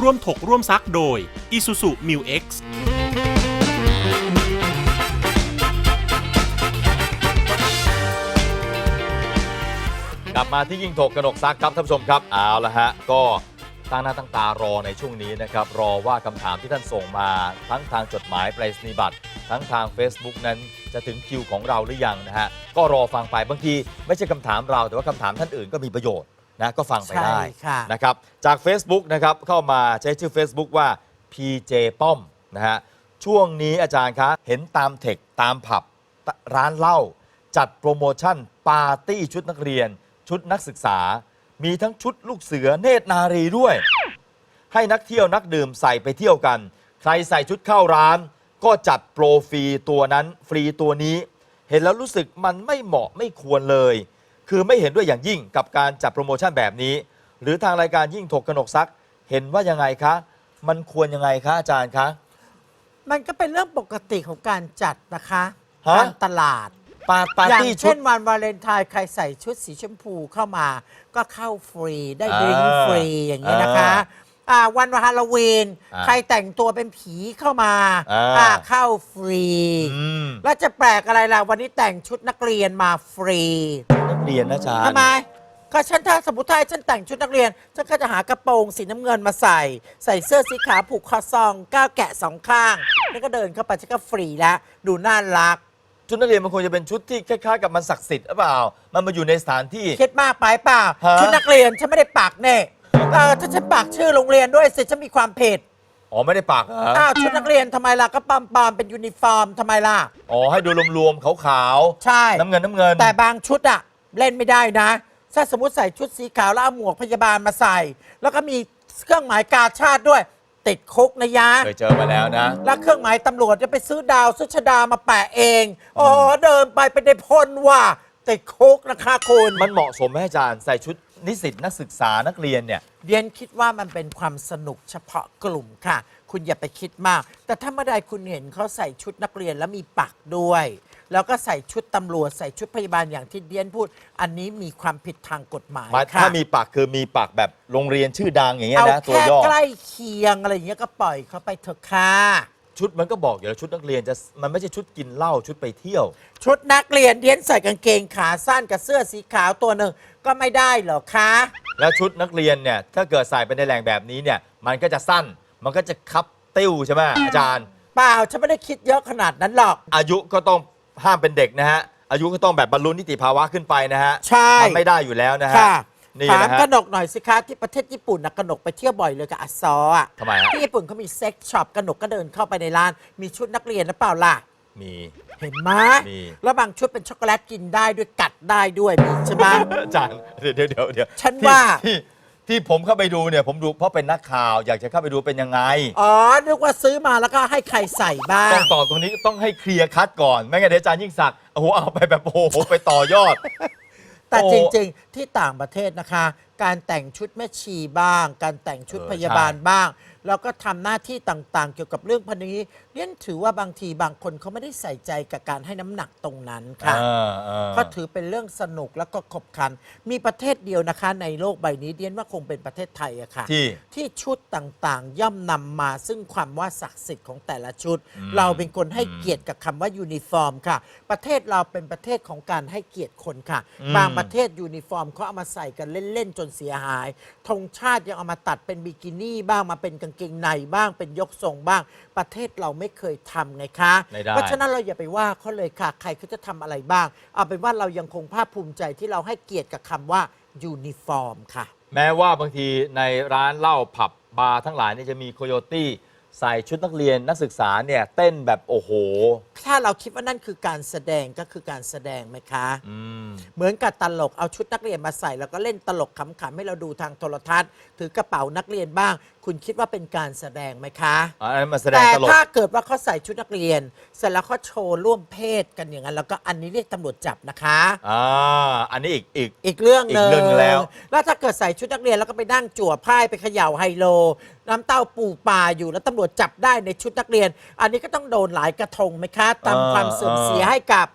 ร่วมถกร่วมซักโดย Isuzu Mu X กลับมาที่ยิ่งถกกนกซักครับท่านผู้ชมครับเอาละฮะก็ตั้งหน้าตั้งตารอในช่วงนี้นะครับ รอว่าคำถามที่ท่านส่งมาทั้งทางจดหมายไปรษณียบัตร ทั้งทาง Facebook นั้นจะถึงคิวของเราหรือยังนะฮะ ก็รอฟังไปบางที ไม่ใช่คำถามเราแต่ว่าคำถามท่านอื่นก็มีประโยชน์ นะก็ฟังไปได้ใช่ค่ะ นะครับจาก Facebook นะครับเข้ามาใช้ชื่อ Facebook ว่า PJ ป้อมนะฮะช่วงนี้อาจารย์คะเห็นตามเทคตามผับตร้านเหล้าจัดโปรโมชั่น ปาร์ตี้ชุดนักเรียน ชุดนักศึกษา มีทั้งชุดลูกเสือเนตรนารีด้วย ให้นักเที่ยวนักดื่มใส่ไปเที่ยวกัน ใครใส่ชุดเข้าร้าน ก็จัดโปรฟรีตัวนั้นฟรีตัวนี้ เห็นแล้วรู้สึกมันไม่เหมาะไม่ควรเลย คือไม่เห็นด้วยอย่างยิ่งกับการจัดโปรโมชั่นแบบนี้ หรือทางรายการยิ่งถกกนกซัก เห็นว่ายังไงคะ มันควรยังไงคะอาจารย์คะ มันก็เป็นเรื่องปกติของการจัดนะคะฮะ การตลาด ปาปาร์อย่างตี้ชุเช่ด นวันวาเลนไทน์ใครใส่ชุดสีชมพูเข้ามา ก็เข้าฟรีได้อ่าดริงก์ฟรีอย่างนี้นะคะอ่าอ่าวันฮาโลวีนอ่าใครแต่งตัวเป็นผีเข้ามาอ่า อ่าเข้าฟรี อืม แล้วจะแปลกอะไรล่ะ วันนี้แต่งชุดนักเรียนมาฟรีนัก เรียนนะอาจารย์ทำไมก็ฉันถ้าสมมติถ้าให้ฉันแต่งชุดนักเรียน ฉันก็จะหากระโปรงสีน้ำเงินมาใส่ ใส่เสื้อสีขาวผูกคอซองก้าวแกะสองข้าง แล้วก็เดินเข้าไปฉันก็ฟรีแล้วดูน่ารัก ชุดนักเรียนมันควรจะเป็นชุดที่คล้ายๆกับมันศักดิ์สิทธิ์หรือเปล่า มันมาอยู่ในสถานที่ คิดมากไปเปล่าฮะ ชุดนักเรียนฉันไม่ได้ปักเน่เออถ้าฉันปักชื่อโรงเรียนด้วยสิฉันมีความผิดอ๋อไม่ได้ปากเหรออ้าวชุดนักเรียนทำไมล่ะก็ปอมปอมๆเป็นยูนิฟอร์มทำไมล่ะ อ๋อให้ดูรวมๆขาวใช่ ๆน้ำเงินน้ำเงินแต่บางชุดอะ เล่นไม่ได้นะ ถ้าสมมติใส่ชุดสีขาวแล้วเอาหมวกพยาบาลมาใส่ แล้วก็มีเครื่องหมายกาชาติด้วย ติดคุกนะยะ เคยเจอมาแล้วนะ แล้วเครื่องหมายตำรวจจะไปซื้อดาวซื้อชดามาแปะเอง อ๋อเดินไปเป็นได้พลว่า ติดคุกนะคะคุณมันเหมาะสมไหมอาจารย์ใส่ชุดนิสิตนักศึกษานักเรียนเนี่ย เรียนคิดว่ามันเป็นความสนุกเฉพาะกลุ่มค่ะ คุณอย่าไปคิดมาก แต่ถ้าเมื่อใดคุณเห็นเขาใส่ชุดนักเรียนแล้วมีปักด้วย แล้วก็ใส่ชุดตำรวจใส่ชุดพยาบาลอย่างที่เดียนพูด อันนี้มีความผิดทางกฎหมายมาค่ะถ้ามีปักคือมีปักแบบโรงเรียนชื่อดังอย่างเงี้ยเอานะตัวแค่ย่อ ใกล้เคียงอะไรอย่างเงี้ยก็ปล่อยเขาไปเถอะค่ะ ชุดมันก็บอกอยู่แล้วชุดนักเรียนจะมันไม่ใช่ชุดกินเหล้าชุดไปเที่ยว ชุดนักเรียนเดียนใส่กางเกงขาสั้นกับเสื้อสีขาวตัวหนึ่งก็ไม่ได้เหรอคะแล้วชุดนักเรียนเนี่ยถ้าเกิดใส่ไปในแหล่งแบบนี้เนี่ยมันก็จะสั้นมันก็จะคับติ้วใช่ไหมอาจารย์ เปล่าฉันไม่ได้คิดเยอะขนาดนั้นหรอก อายุก็ต้อง ห้ามเป็นเด็กนะฮะ อายุก็ต้องแบบบรรลุนิติภาวะขึ้นไปนะฮะใช่มันไม่ได้อยู่แล้วนะฮะ ค่ะนี่ถามนะฮะ กนกหน่อยสิคะที่ประเทศญี่ปุ่นนะกนกไปเที่ยวบ่อยเลยกับอาซออะทำไมฮะ ที่ญี่ปุ่นเขามีเซ็กช็อปกนกก็เดินเข้าไปในร้าน มีชุดนักเรียนหรือเปล่าล่ะ มี เห็นไหมมี แล้วบางชุดเป็นช็อกโกแลตกินได้ด้วยกัดได้ด้วยมีใช่ไหม อาจารย์เดี๋ยวเดี๋ยวเดี๋ยวเดี๋ยวฉันที่ว่า ที่ ที่ผมเข้าไปดูเนี่ยผมดูเพราะเป็นนักข่าวอยากจะเข้าไปดูเป็นยังไง อ๋อ นึกว่าซื้อมาแล้วก็ให้ใครใส่บ้างต้องตอบตรงนี้ต้องให้เคลียร์คัดก่อน ไม่งั้นเดี๋ยวอาจารย์ยิ่งศักดิ์โอ้โหเอาไปแบบโอ้โหไปต่อยอด แต่โอ้จริงๆ ที่ต่างประเทศนะคะ การแต่งชุดแม่ชีบ้าง การแต่งชุดเออพยาบาลใช่บ้าง แล้วก็ทำหน้าที่ต่างๆ เกี่ยวกับเรื่องพันนี้เนี่ยถือว่าบางทีบางคนเขาไม่ได้ใส่ใจกับการให้น้ำหนักตรงนั้นค่ะเออออก็ถือเป็นเรื่องสนุกแล้วก็ขบขัน มีประเทศเดียวนะคะ ในโลกใบนี้เดียนว่าคงเป็นประเทศไทยอะค่ะที่ที่ชุดต่างๆ ย่อมนำมาซึ่งความว่าศักดิ์สิทธิ์ของแต่ละชุด อืม เราเป็นคนให้เกียรติกับคำว่ายูนิฟอร์มค่ะ ประเทศเราเป็นประเทศของการให้เกียรติคนค่ะ บางประเทศยูนิฟอร์มเขาเอามาใส่กันเล่นๆจนเสียหายธงชาติยังเอามาตัดเป็นบิกินี่บ้างมาเป็นกางเกงในบ้างเป็นยกทรงบ้าง ประเทศเราไม่เคยทำไงคะไม่ได้ เพราะฉะนั้นเราอย่าไปว่าเขาเลยค่ะ ใครเขาจะทำอะไรบ้าง เอาเป็นว่าเรายังคงภาคภูมิใจที่เราให้เกียรติกับคำว่ายูนิฟอร์มค่ะ แม้ว่าบางทีในร้านเหล้าผับบาร์ทั้งหลายเนี่ยจะมีโคโยตี้ใส่ชุดนักเรียนนักศึกษาเนี่ยเต้นแบบโอ้โห ถ้าเราคิดว่านั่นคือการแสดงก็คือการแสดงไหมคะ อืม เหมือนกับตลกเอาชุดนักเรียนมาใส่ แล้วก็เล่นตลกขำๆให้เราดูทางโทรทัศน์ ถือกระเป๋านักเรียนบ้าง คุณคิดว่าเป็นการแสดงไหมคะอันนั้นมาแสดงแต่ตลก ถ้าเกิดว่าเขาใส่ชุดนักเรียน เสร็จแล้วเขาโชว์ร่วมเพศกันอย่างนั้น แล้วก็อันนี้เรียกตำรวจจับนะคะ อ่า อันนี้อีกอีก อีกเรื่องหนึ่อีกเรื่องหนึ่งแล้ว แล้วถ้าเกิดใส่ชุดนักเรียนแล้วก็ไปนั่งจั่วไพ่ไปเขย่าไฮโล น้ำเต้าปูปลาอยู่แล้วตำรวจจับได้ในชุดนักเรียน อันนี้ก็ต้องโดนหลายกระทงไหมคะตามความเสื่อมเสียให้กับ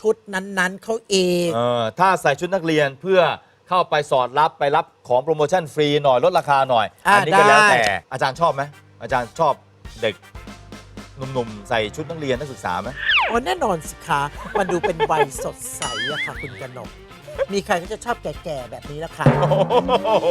ชุดนั้นๆเขาเอง เออถ้าใส่ชุดนักเรียนเพื่อ เข้าไปสอดรับไปรับของโปรโมชั่นฟรีหน่อยลดราคาหน่อย อ่าอันี้ก็แล้วได้ แต่อาจารย์ชอบไหมอาจารย์ชอบเด็กหนุ่มๆใส่ชุดนักเรียนนักศึกษาไหม โอ้แน่นอนสิคะ มันดูเป็นวัยสดใสอะค่ะ คุณกนก มีใครก็จะชอบแก่ๆแบบนี้ละค่ะโอ้โห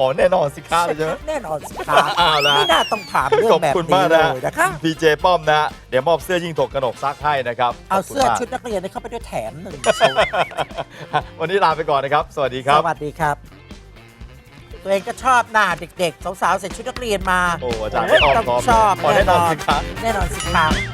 อ๋อแน่นอนสิครับเลยใช่ไหม แน่นอนสิคะอ้าวนะ ไม่น่าต้องถามเรื่อของบแบบคุณนี้มากเลนะยนะคะ พีเจป้อมนะ เดี๋ยวมอบเสื้อยิ่งถกกระหนกซักให้นะครับเอาขบคุณเสื้อมก ชุดนักเรียนให้เข้าไปด้วยแถมหนึ่งชุด วันนี้ลาไปก่อนนะครับ สวัสดีครับ สวัสดีครับ ตัวเองก็ชอบหน้าเด็กๆ สาวๆใส่ชุดนักเรียนมาโอ้อาจารย์โอ้ยชอบต้องพร้อมชอบขอแน่นอนสิครับแน่นอนสิครับ